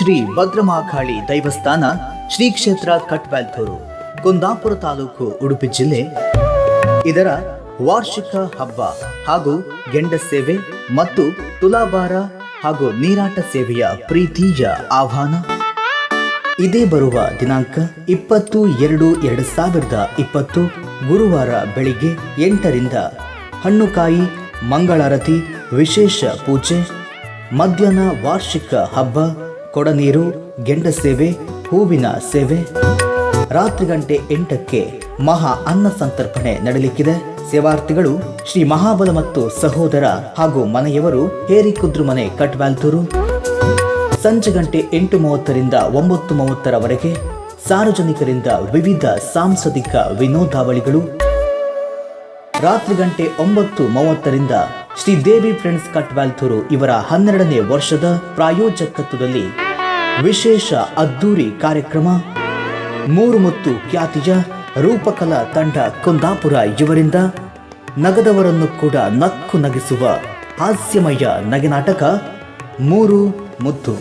ಶ್ರೀ ಭದ್ರಮಾಕಾಳಿ ದೈವಸ್ಥಾನ ಶ್ರೀ ಕ್ಷೇತ್ರ ಕಟ್ಬ್ಯಾಲ್ತೂರು ಕುಂದಾಪುರ ತಾಲೂಕು, ಉಡುಪಿ ಜಿಲ್ಲೆ. ಇದರ ವಾರ್ಷಿಕ ಹಬ್ಬ ಹಾಗೂ ಗೆಂಡ ಸೇವೆ ಮತ್ತು ತುಲಾಭಾರ ಹಾಗೂ ನೀರಾಟ ಸೇವೆಯ ಪ್ರೀತಿಯ ಆಹ್ವಾನ. ಇದೇ ಬರುವ ದಿನಾಂಕ ಇಪ್ಪತ್ತು ಎರಡು ಎರಡು ಸಾವಿರದ ಇಪ್ಪತ್ತು, ಗುರುವಾರ ಬೆಳಿಗ್ಗೆ ಎಂಟರಿಂದ ಹಣ್ಣುಕಾಯಿ, ಮಂಗಳಾರತಿ, ವಿಶೇಷ ಪೂಜೆ, ಮಧ್ಯಾಹ್ನ ವಾರ್ಷಿಕ ಹಬ್ಬ ಕೊಡನೀರು, ಗೆಂಡ ಸೇವೆ, ಹೂವಿನ ಸೇವೆ. ರಾತ್ರಿ ಗಂಟೆ ಎಂಟಕ್ಕೆ ಮಹಾ ಅನ್ನ ಸಂತರ್ಪಣೆ ನಡೆಯಲಿಕ್ಕಿದೆ ಸೇವಾರ್ಥಿಗಳು, ಶ್ರೀ ಮಹಾಬಲ ಮತ್ತು ಸಹೋದರ ಹಾಗೂ ಮನೆಯವರು ಹೇರಿಕುದ್ರು ಮನೆ ಕಟ್ವಾಲ್ತೂರು ಸಂಜೆ ಗಂಟೆ ಎಂಟು ಮೂವತ್ತರಿಂದ ಒಂಬತ್ತು ಮೂವತ್ತರವರೆಗೆ ಸಾರ್ವಜನಿಕರಿಂದ ವಿವಿಧ ಸಾಂಸ್ಕೃತಿಕ ವಿನೋದಾವಳಿಗಳು. ರಾತ್ರಿ ಗಂಟೆ ಒಂಬತ್ತು ಮೂವತ್ತರಿಂದ ಶ್ರೀ ದೇವಿ ಫ್ರೆಂಡ್ಸ್ ಕಟ್ವಾಲ್ತೂರು ಇವರ ಹನ್ನೆರಡನೇ ವರ್ಷದ ಪ್ರಾಯೋಜಕತ್ವದಲ್ಲಿ ವಿಶೇಷ ಅದ್ದೂರಿ ಕಾರ್ಯಕ್ರಮ, ಮೂರು ಮತ್ತು ಖ್ಯಾತಿಯ ರೂಪಕಲಾ ತಂಡ ಕುಂದಾಪುರ ಇವರಿಂದ ನಗದವರನ್ನು ಕೂಡ ನಕ್ಕು ನಗಿಸುವ ಹಾಸ್ಯಮಯ ನಗೆನಾಟಕ ಮೂರು ಮುತ್ತು.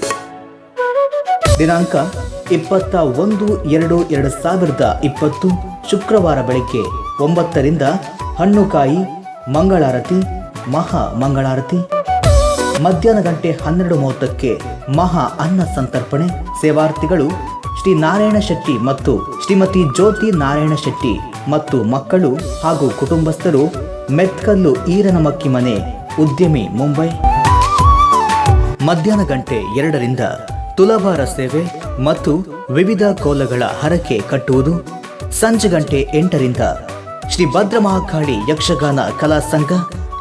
ದಿನಾಂಕ ಇಪ್ಪತ್ತ ಒಂದು ಎರಡು ಎರಡು ಸಾವಿರದ ಇಪ್ಪತ್ತು ಶುಕ್ರವಾರ ಬೆಳಗ್ಗೆ ಒಂಬತ್ತರಿಂದ ಹಣ್ಣುಕಾಯಿ, ಮಂಗಳಾರತಿ ಮಹಾ ಮಂಗಳಾರತಿ. ಮಧ್ಯಾಹ್ನ ಗಂಟೆ ಹನ್ನೆರಡು ಮೂವತ್ತಕ್ಕೆ ಮಹಾ ಅನ್ನ ಸಂತರ್ಪಣೆ. ಸೇವಾರ್ಥಿಗಳು ಶ್ರೀ ನಾರಾಯಣ ಶೆಟ್ಟಿ ಮತ್ತು ಶ್ರೀಮತಿ ಜ್ಯೋತಿ ನಾರಾಯಣ ಶೆಟ್ಟಿ ಮತ್ತು ಮಕ್ಕಳು ಹಾಗೂ ಕುಟುಂಬಸ್ಥರು ಮೆತ್ಕಲ್ಲು ಈರನಮಕ್ಕಿ ಮನೆ, ಉದ್ಯಮಿ, ಮುಂಬೈ. ಮಧ್ಯಾಹ್ನ ಗಂಟೆ ಎರಡರಿಂದ ತುಲಭಾರ ಸೇವೆ ಮತ್ತು ವಿವಿಧ ಕೋಲಗಳ ಹರಕೆ ಕಟ್ಟುವುದು. ಸಂಜೆ ಗಂಟೆ ಎಂಟರಿಂದ ಶ್ರೀ ಭದ್ರಮಹಾಕಾಳಿ ಯಕ್ಷಗಾನ ಕಲಾ ಸಂಘ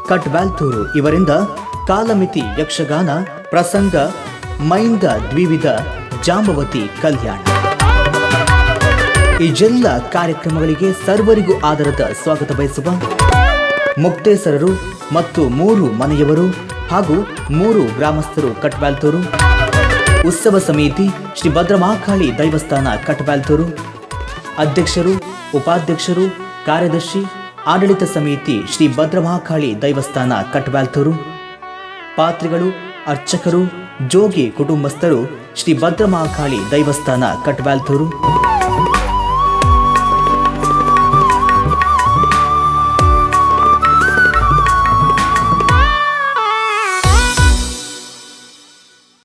ಕಟ್ಬ್ಯಾಲ್ತೂರು ಇವರಿಂದ ಕಾಲಮಿತಿ ಯಕ್ಷಗಾನ ಪ್ರಸಂಗ ಮೈಂದ ದ್ವಿವಿಧ ಜಾಂಬವತಿ ಕಲ್ಯಾಣ. ಈ ಕಾರ್ಯಕ್ರಮಗಳಿಗೆ ಸರ್ವರಿಗೂ ಆಧಾರದ ಸ್ವಾಗತ ಬಯಸುವ ಮುಕ್ತೇಸರರು ಮತ್ತು ಮೂರು ಮನೆಯವರು ಹಾಗೂ ಮೂರು ಗ್ರಾಮಸ್ಥರು ಕಟ್ವಾಲ್ತೂರು. ಉತ್ಸವ ಸಮಿತಿ ಶ್ರೀ ಭದ್ರಮಾಕಾಳಿ ದೈವಸ್ಥಾನ ಕಟ್ವಾಲ್ತೂರು. ಅಧ್ಯಕ್ಷರು, ಉಪಾಧ್ಯಕ್ಷರು, ಕಾರ್ಯದರ್ಶಿ ಆಡಳಿತ ಸಮಿತಿ ಶ್ರೀ ಭದ್ರಮಹಾಕಾಳಿ ದೈವಸ್ಥಾನ ಕಟ್ಬಾಲ್ತೂರು. ಪಾತ್ರಿಗಳು ಅರ್ಚಕರು ಜೋಗಿ ಕುಟುಂಬಸ್ಥರು ಶ್ರೀ ಭದ್ರಮಹಾಕಾಳಿ ದೈವಸ್ಥಾನ ಕಟ್ಬ್ಯಾಲ್ತೂರು